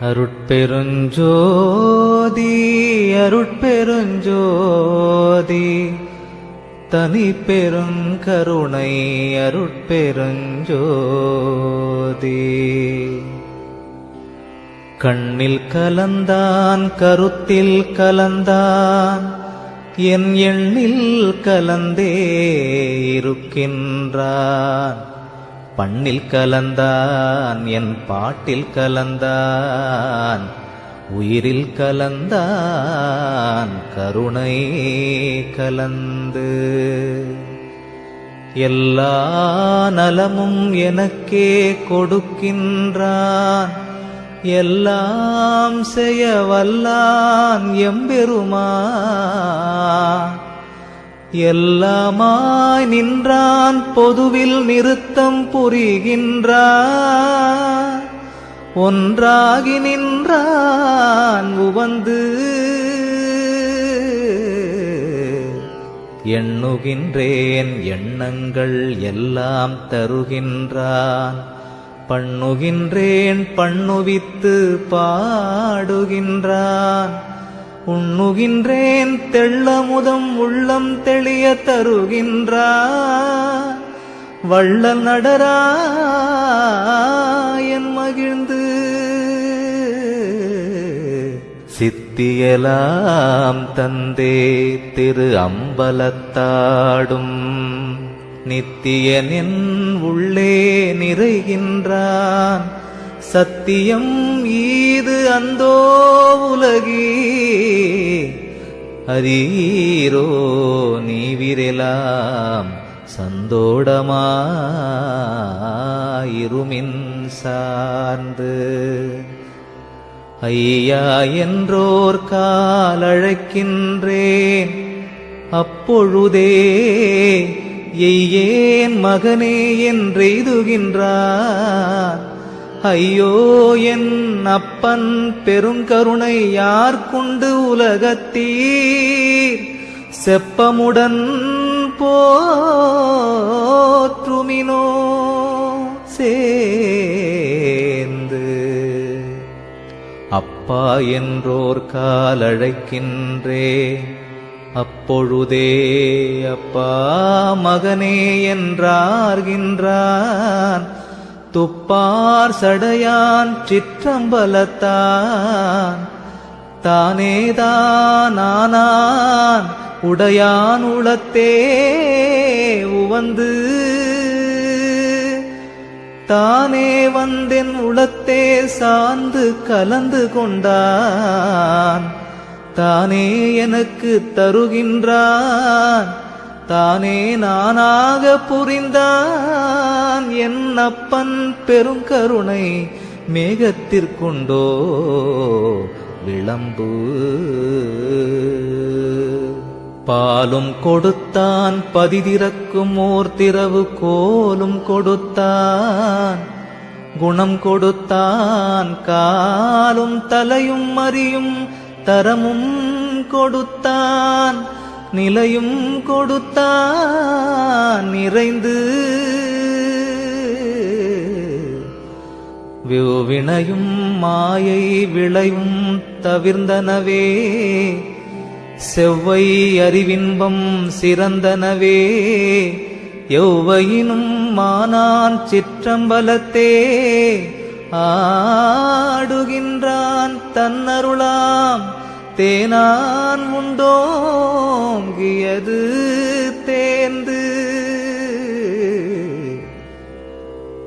அருட்பெருஞ்சோதி அருட்பெருஞ்சோதி. தனி பெருங்கருணை அருட்பெருஞ்சோதி. கண்ணில் கலந்தான் கருத்தில் கலந்தான். என் எண்ணில் கலந்தே இருக்கின்றான். பண்ணில் கலந்தான் என் பாட்டில் கலந்தான் உயிரில் கலந்தான் கருணை கலந்து. எல்லா நலமும் எனக்கே கொடுக்கின்றான் எல்லாம் செய்ய வல்லான் எம்பெருமா எல்லாமாய் நின்றான் பொதுவில் நிறுத்தம் புரிகின்றான் ஒன்றாகி நின்றான் உவந்து எண்ணுகின்றேன் எண்ணங்கள் எல்லாம் தருகின்றான். பண்ணுகின்றேன் பண்ணுவித்து பாடுகின்றான். உண்ணுகின்றேன் தெள்ளமுதம் உள்ளம் தெளிய தருகின்றான் வள்ளல் நடராயன் மகிழ்ந்து. சித்தியலாம் தந்தே திரு அம்பலத்தாடும். நித்தியனின் உள்ளே நிறைகின்றான். சத்தியம் ஈது அந்தோ உலகி. அரீரோ நீவிரெலாம் சந்தோடமாயிருமின் சார்ந்து. ஐயா என்றோர் காலழைக்கின்றேன். அப்பொழுதே எய்யேன் மகனே என்றெய்துகின்றான் ஐயோ என் அப்பன் பெருங்கருணை யார் கொண்டு உலகத்தீர்? செப்பமுடன் போற்றுமினோ சேர்ந்து. அப்பா என்றோர் காலழைக்கின்றே அப்பொழுதே அப்பா மகனே என்றார்கின்றான். துப்பார் சடையான் சிற்றம்பலத்தான். தானேதான் உடையான் உளத்தே உவந்து. தானே வந்தென் உளத்தே சார்ந்து கலந்து கொண்டான். தானே எனக்கு தருகின்றான். தானே நானாக புரிந்தான். என் அப்பன் பெருங்கருணை மேகத்திற்குண்டோ விளம்பு? பாலும் கொடுத்தான் பதிதிறக்கும் ஓர் திரவு கோலும் கொடுத்தான் குணம் கொடுத்தான் காலும் தலையும் அறியும் தரமும் கொடுத்தான் நிலையும் கொடுத்தான் நிறைந்து வினையும் மாயை விளையும் தவிர்ந்தனவே. செவ்வை அறிவின்பம் சிறந்தனவே. எவ்வையினும் மானான் சிற்றம்பலத்தே. ஆடுகின்றான் தன்னருளாம். தேனான் உண்டோங்கியது தே.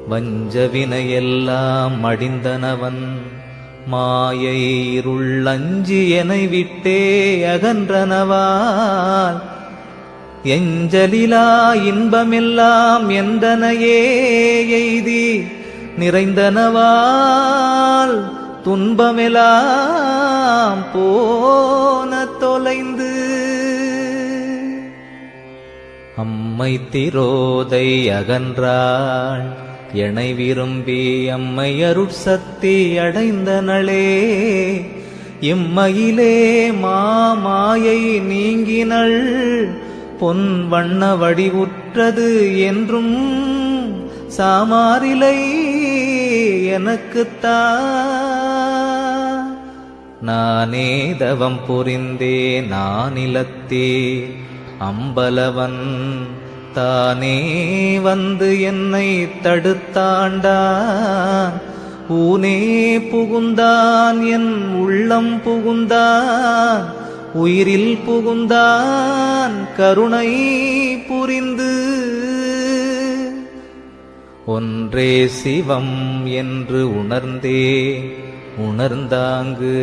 வஞ்சவினையெல்லாம் மடிந்தனவன். மாயை இருள்ளஞ்சி என விட்டே அகன்றனவால் எஞ்சலிலா இன்பமெல்லாம் எந்தனையே எய்தி நிறைந்தனவால். துன்பமெலாம் போன தொலைந்து. அம்மை திரோதை அகன்றாள். எனை விரும்பி அம்மை அருட்சக்தி அடைந்தனளே இம்மையிலே மாமாயை நீங்கினள் பொன் வண்ண வடிவுற்றது என்றும் சாமாரிலை எனக்குத்தா. நானே தவம் புரிந்தே நானிலத்தே அம்பலவன் தானே வந்து என்னை தடுத்தாண்டான் ஊனே புகுந்தான் என் உள்ளம் புகுந்தான் உயிரில் புகுந்தான் கருணை புரிந்து. ஒன்றே சிவம் என்று உணர்ந்தே உணர்ந்தாங்கு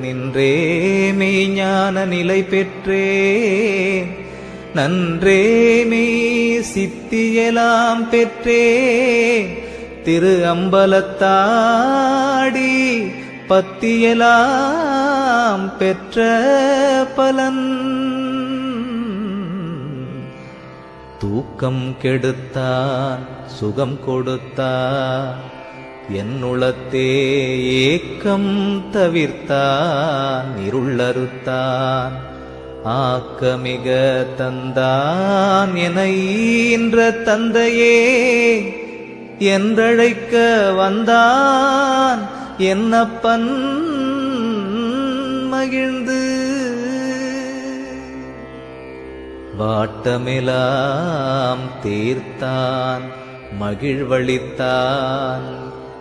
நின்றே மெய்ஞான நிலை பெற்றேன். நன்றே நீ சித்தியலாம் பெற்றே. திரு அம்பலத்தாடி பத்தியலாம் பெற்ற பலன். தூக்கம் கெடுத்தான் சுகம் கொடுத்தான் என்னுளத்தே ஏக்கம் தவிர்த்தான் இருளறுத்தான் ஆக்கமிக தந்தான் என்ற தந்தையே என்றழைக்க வந்தான் என்னப்பன் மகிழ்ந்து. வாட்டமெலாம் தீர்த்தான் மகிழ்வளித்தான்.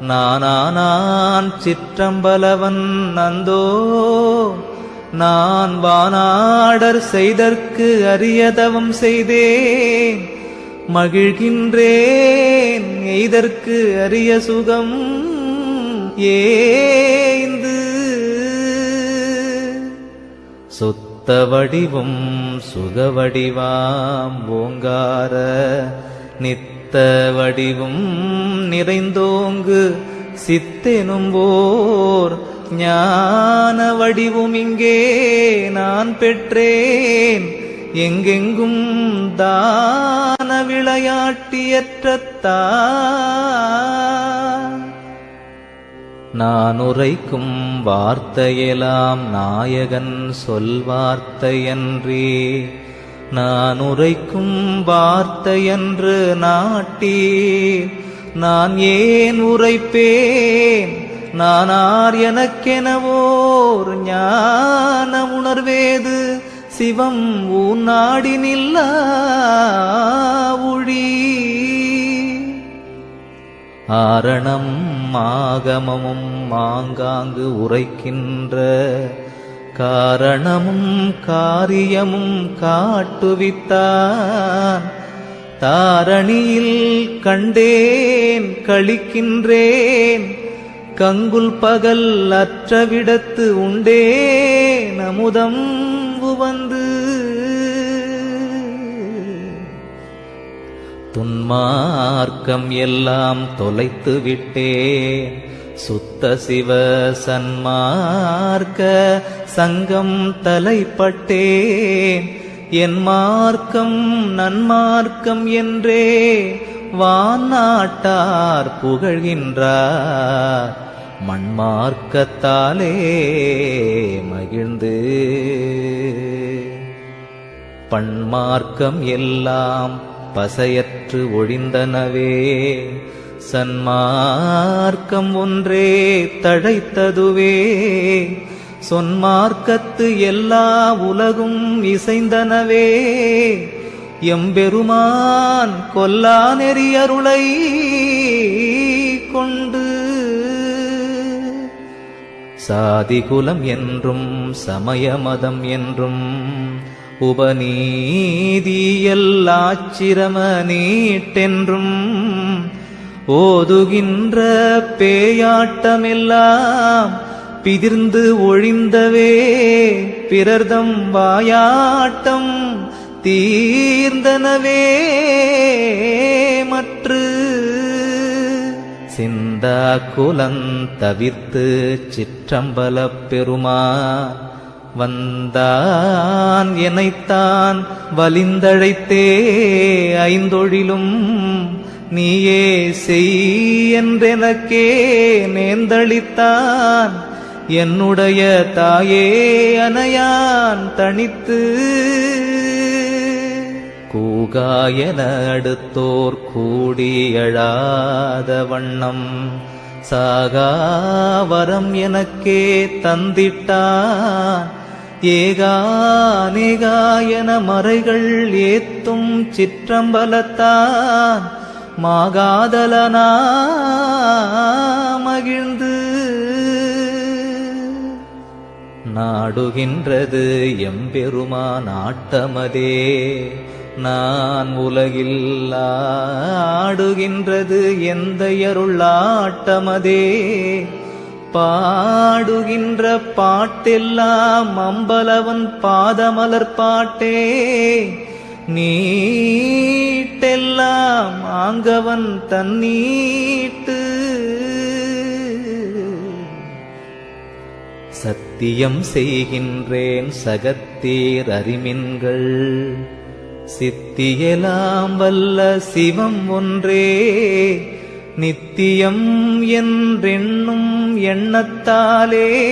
நானானான் சிற்றம்பலவன் நந்தோ நான் வானாடர் செய்தற்கு அரியதவம் செய்தேன். மகிழ்கின்றேன் எய்தற்கு அரிய சுகம் ஏந்து சுத்த வடிவும் சுகவடிவாம் ஓங்கார நித்த சித்த வடிவும் நிறைந்தோங்கு சித்தெனும் ஓர் ஞான வடிவும் இங்கே நான் பெற்றேன். எங்கெங்கும் தான விளையாட்டியற்றத்தான் நான் உரைக்கும் வார்த்தையெல்லாம் நாயகன் சொல் வார்த்தையன்றே. நான் உரைக்கும் வார்த்தையன்று நாட்டி நான் ஏன் உரைப்பேன்? நானார் எனக்கெனவோர் ஞான உணர்வேது? சிவம் ஊன் நாடினில்லா ஒழி ஆரணம் ஆகமமும் மாங்காங்கு உரைக்கின்ற காரணமும் காரியமும் காட்டுவித்தான் தாரணியில் கண்டேன் கழிக்கின்றேன் கங்குல் பகல் அற்றவிடத்து உண்டே நமுதம் வந்து துன்மார்க்கம் எல்லாம் தொலைத்து விட்டேன் சுத்த சிவ சன்மார்க்க சங்கம் தலைப்பட்டேன். என் மார்க்கம் நன்மார்க்கம் என்றே வாநாட்டார் புகழ்கின்றார். மண்மார்க்கத்தாலே மகிழ்ந்து. பண்மார்க்கம் எல்லாம் பசையற்று ஒழிந்தனவே. சன்மார்க்கம் ஒன்றே தழைத்ததுவே. சொன்மார்க்கத்து எல்லா உலகும் இசைந்தனவே. எம்பெருமான் கொல்லா நெறியருளை கொண்டு. சாதிகுலம் என்றும் சமயமதம் என்றும் உபநீதியல்லாச்சிரம நீட்டென்றும் ஓதுகின்ற பேயாட்டமெல்லாம் பிதிர்ந்து ஒழிந்தவே. பிறர்தம் வாயாட்டம் தீர்ந்தனவே. மற்று சிந்தா குலந் தவிர்த்து சிற்றம்பலப் பெருமா. வந்தான் எனைத்தான் வலிந்தழைத்தே ஐந்தொழிலும் நீயே செய் என்றெனக்கே நேர்ந்தளித்தான். என்னுடைய தாயே அனையான் தனித்து கூகாயன அடுத்தோர் கூடியழாத வண்ணம். சாகாவரம் எனக்கே தந்திட்டான். ஏகானேகாயன மறைகள் ஏத்தும் சிற்றம்பலத்தான். மாகாதலனா மகிழ்ந்து நாடுகின்றது எம்பெருமா நாட்டமதே நான் உலகில் ஆடுகின்றது எந்த அருளாட்டமதே பாடுகின்ற பாட்டெல்லாம் அம்பலவன் பாதமலர் பாட்டே. நீட்டெல்லாம் ஆங்கவன் தன்னீட்டு. சத்தியம் செய்கின்றேன் சகத்தீர் அறிமின்கள். சித்தியலாம் வல்ல சிவம் ஒன்றே. நித்தியம் என்றென்னும் எண்ணத்தாலே.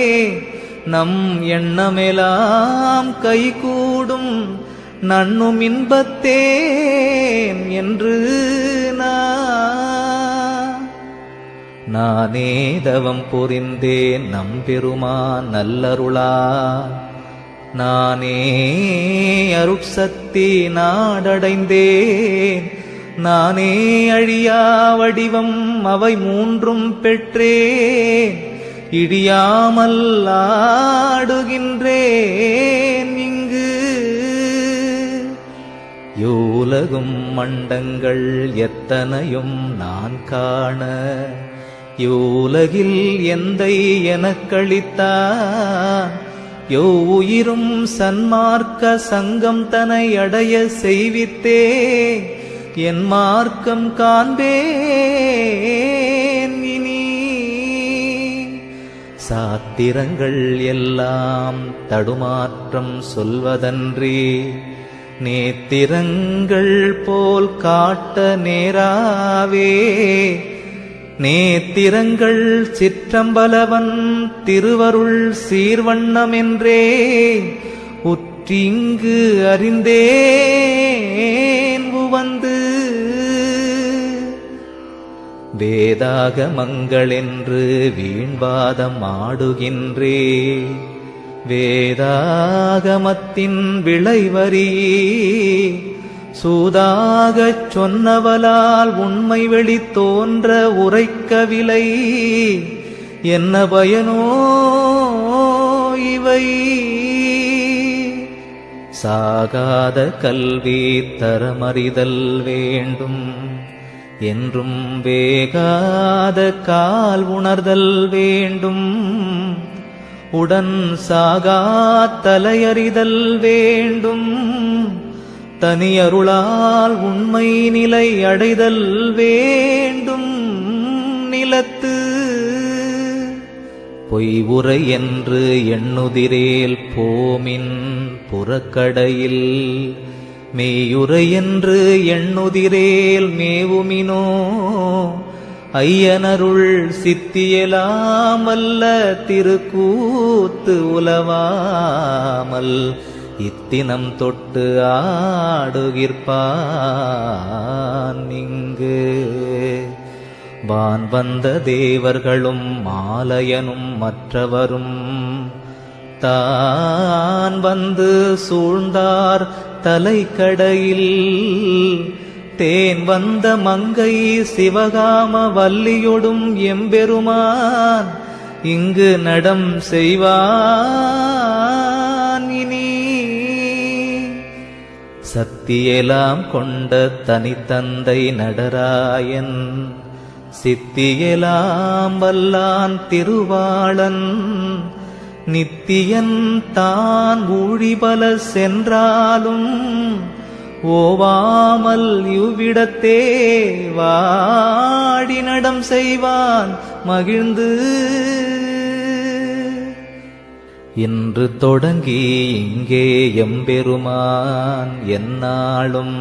நம் எண்ணமெலாம் கைகூடும் நண்ணும் இன்பத்தேன் என்று நானே தவம் புரிந்தேன் நம்பெருமா நல்லருளா. நானே அருட்சக்தி நாடடைந்தேன் நானே அழியா வடிவம் அவை மூன்றும் பெற்றேன் இடியாமல் ஆடுகின்றேன் யோலகும் மண்டங்கள் எத்தனையும் நான் காண. யோலகில் எந்தை எனக்களித்தான் யோ உயிரும் சன்மார்க்க சங்கம் தனை அடைய செய்வித்தே என் மார்க்கம் காண்பேன் இனி. சாத்திரங்கள் எல்லாம் தடுமாற்றம் சொல்வதன்றே. நேத்திரங்கள் போல் காட்ட நேராவே. நேத்திரங்கள் சிற்றம்பலவன் திருவருள் சீர்வண்ணமென்றே உற்றிங்கு அறிந்தேன் உவந்து. வேதாகமங்களென்று வீண்வாதம் ஆடுகின்றே. வேதாகமத்தின் விளைவரி. சூதாகச் சொன்னவலால் உண்மை வெளி தோன்ற உரைக்கவில்லை என்ன பயனோ இவை. சாகாத கல்வி தரமறிதல் வேண்டும். என்றும் வேகாத கால் உணர்தல் வேண்டும். உடன் சாகா தலையறிதல் வேண்டும். தனியருளால் உண்மை நிலை அடைதல் வேண்டும். நிலத்து பொய் உரை என்று எண்ணுதிரேல் போமின் புறக்கடையில். மேயுரை என்று எண்ணுதிரேல் மேவுமினோ. ஐயனருள் சித்தியலாமல்ல திருக்கூத்து உலவாமல் இத்தினம் தொட்டு ஆடுகிற்பான் இங்கு. வான் வந்த தேவர்களும் மாலையனும் மற்றவரும் தான் வந்து சூழ்ந்தார் தலைக்கடையில். தேன் வந்த மங்கை சிவகாம வல்லியொடும் எம்பெருமான் இங்கு நடம் செய்வான் இனி. சத்தியெலாம் கொண்ட தனித்தந்தை நடராயன் சித்தியெலாம் வல்லான் திருவாளன் நித்தியன் தான் ஊழிபல சென்றாலும் ஓவாமல் இவ்விடத்தே வாடி நடம் செய்வான் மகிழ்ந்து. இன்று தொடங்கி இங்கே எம்பெருமான் எந்நாளும்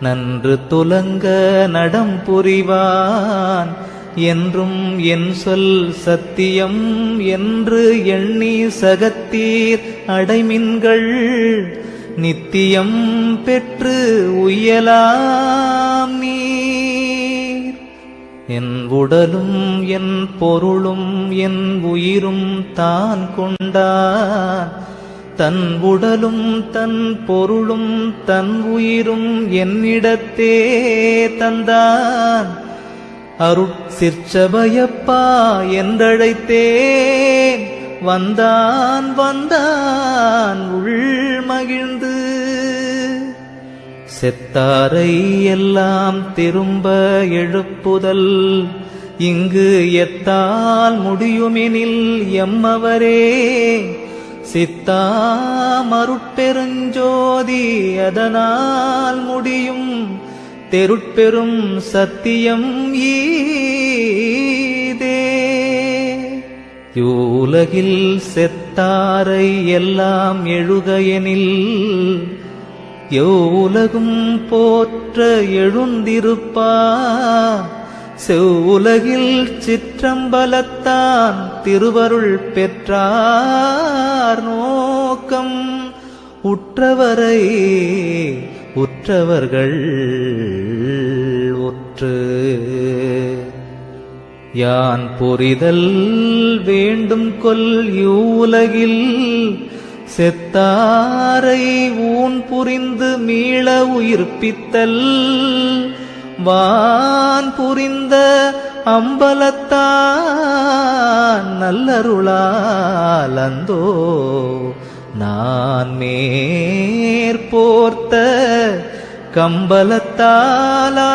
நன்று துலங்க நடம் புரிவான். என்றும் என் சொல் சத்தியம் என்று எண்ணி சகத்தீர் அடைமின்கள். நித்தியம் பெற்று உய்யலாம் நீர். என் உடலும் என் பொருளும் என் உயிரும் தான் கொண்டான் தன் உடலும் தன் பொருளும் தன் உயிரும் என்னிடத்தே தந்தான் அருட்சிற்சபையப்பா என்றழைத்தே வந்தான் வந்தான் உள் மகிழ்ந்து. செத்தாரை எல்லாம் திரும்ப எழுப்புதல். இங்கு எத்தால் முடியுமெனில் எம்மவரே. சித்தாமருட்பெருஞ்சோதி அதனால் முடியும். தெருட்பெரும் சத்தியம் ஈ யூலகில் செத்தாரை எல்லாம் எழுகையெனில் எவ்வுலகும் போற்ற எழுந்திருப்பா செவ்வுலகில் சிற்றம்பலத்தான் திருவருள் பெற்றார் நோக்கம். உற்றவரை உற்றவர்கள் உற்று. யான் புரிதல் வேண்டும் கொல் யூலகில் செத்தாரை ஊன் புரிந்து மீள உயிர்ப்பித்தல். வான் புரிந்த அம்பலத்தான் நல்லருளால் அந்தோ நான் மேற்போர்த்த கம்பலத்தாலா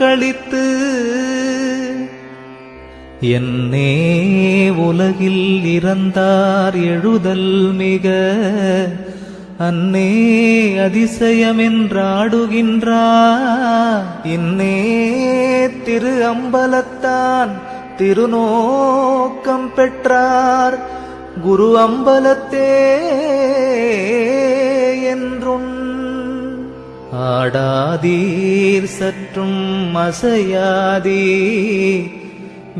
கழித்து என்னே உலகில் இறந்தார் எழுதல் மிக அன்னே அதிசயமென்றாடுகின்றார். இன்னே திரு அம்பலத்தான் திருநோக்கம் பெற்றார். குரு அம்பலத்தே என்றும் ஆடாதீர் சற்றும் அசையாதீர்.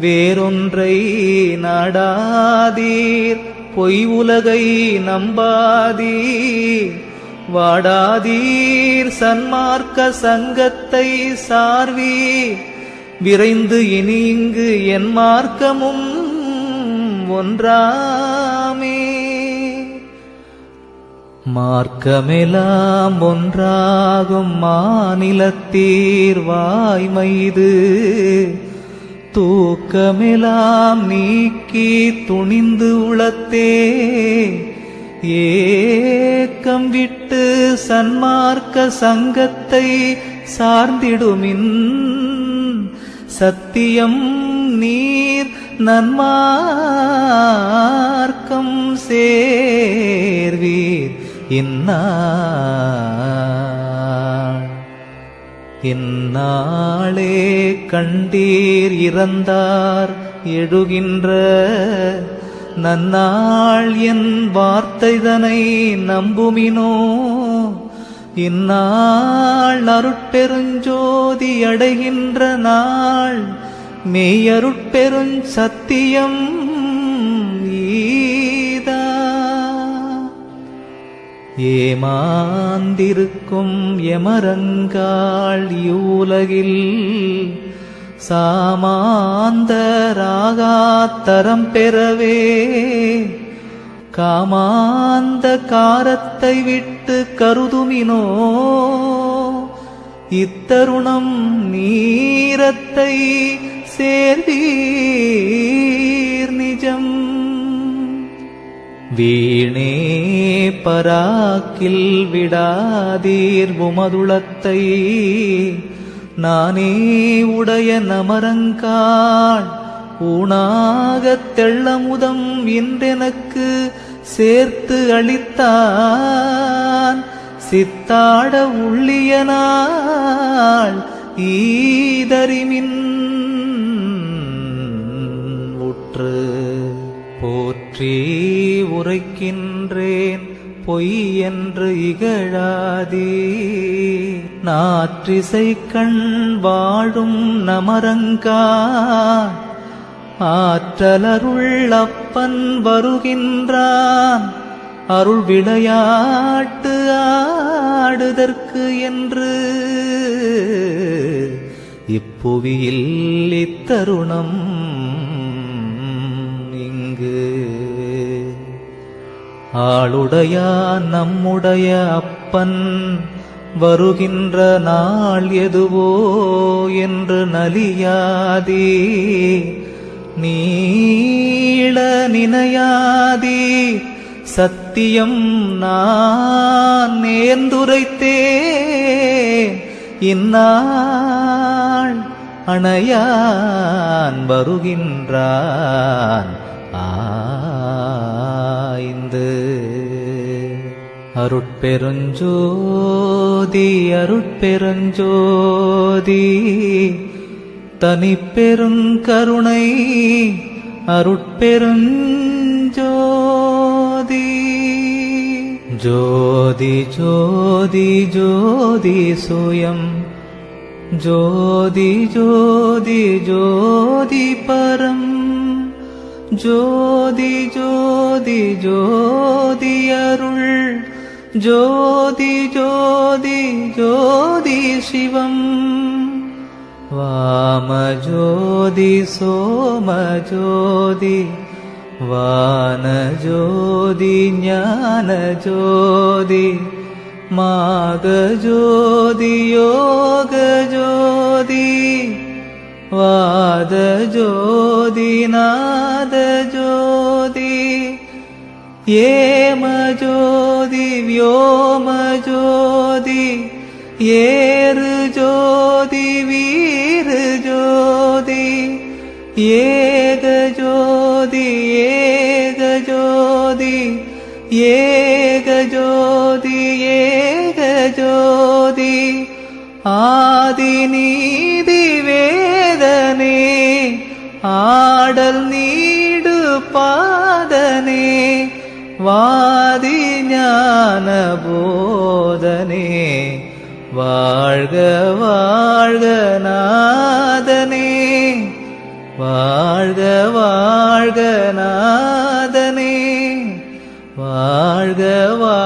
வேறொன்றை நாடாதீர் பொய் உலகை நம்பாதீர். வாடாதீர் சன்மார்க்க சங்கத்தை சார்வீர். விரைந்து இனி இங்கு என் மார்க்கமும் ஒன்றா மார்க்கமெலாம் ஒன்றாகும் மாநிலத்தீர் வாய்மைது தூக்கமெலாம் நீக்கி துணிந்து உளத்தே. ஏக்கம் விட்டு சன்மார்க்க சங்கத்தை சார்ந்திடுமின். சத்தியம் நீர் நன்மார்க்கம் சேர்வீர். இந்நாள் இந்நாளே கண்டீர் இறந்தார் எழுகின்ற நன்னாள் என் வார்த்தைதனை நம்புமினோ? இந்நாள் அருட்பெருஞ்சோதி அடைகின்ற நாள் மெய்யருட்பெருஞ் சத்தியம் ஏமாந்திருக்கும் எமரங்காள் யூலகில் சாமாந்தராகாத்தரம் பெறவே காமாந்த காரத்தை விட்டு கருதுமினோ இத்தருணம் நீரத்தை சேர்வீர் நிஜம். வீணே பராக்கில் விடாதீர் உமதுளத்தை. நானே உடைய நமரங்காள் ஊனாகத் தெள்ளமுதம் இன்றெனக்கு சேர்த்து அளித்தான். சித்தாட உள்ளியனாள் ஈதறிமின் உற்று போற்றி உரைக்கின்றேன் பொய் என்று இகழாதே. நாற்றிசை கண் வாழும் நமரங்கா. ஆற்றலருள்ளப்பன் வருகின்றான் அருள் விளையாட்டு ஆடுதற்கு என்று. இப்புவியில் இத்தருணம் ஆளுடையான் நம்முடைய அப்பன் வருகின்ற நாள் எதுவோ என்று நலியாதே. நீள நினையாதே சத்தியம் நான் நேர்ந்துரைத்தேன் இந்நாள் அணையான் வருகின்றான் ஆ பாய்ந்து அருட்பெருஞ்சோதி அருட்பெருஞ்சோதி தனிப்பெருங்கருணை அருட்பெருஞ்சோதி. ஜோதி ஜோதி ஜோதி சுயம். ஜோதி ஜோதி ஜோதி பரம். ஜோதி ஜோதி ஜோதி அருள். ஜோதி ஜோதி ஜோதி சிவம். வாமஜோதி சோமஜோதி வானஜோதி ஞானஜோதி மாகஜோதி யோகஜோதி ज्यो दिनाद ज्योति एम ज्यो दि व्योम ज्योति एर् ज्यो दिवीर् ज्यो दे एो ആടൽ നീടു പാദനേ വാദി ജ്ഞാനബോധനേ വാഴ്ക വാഴ്കനാഥനേ വാഴ്ക വാഴ്കനാഥനേ വാഴ്ക വാ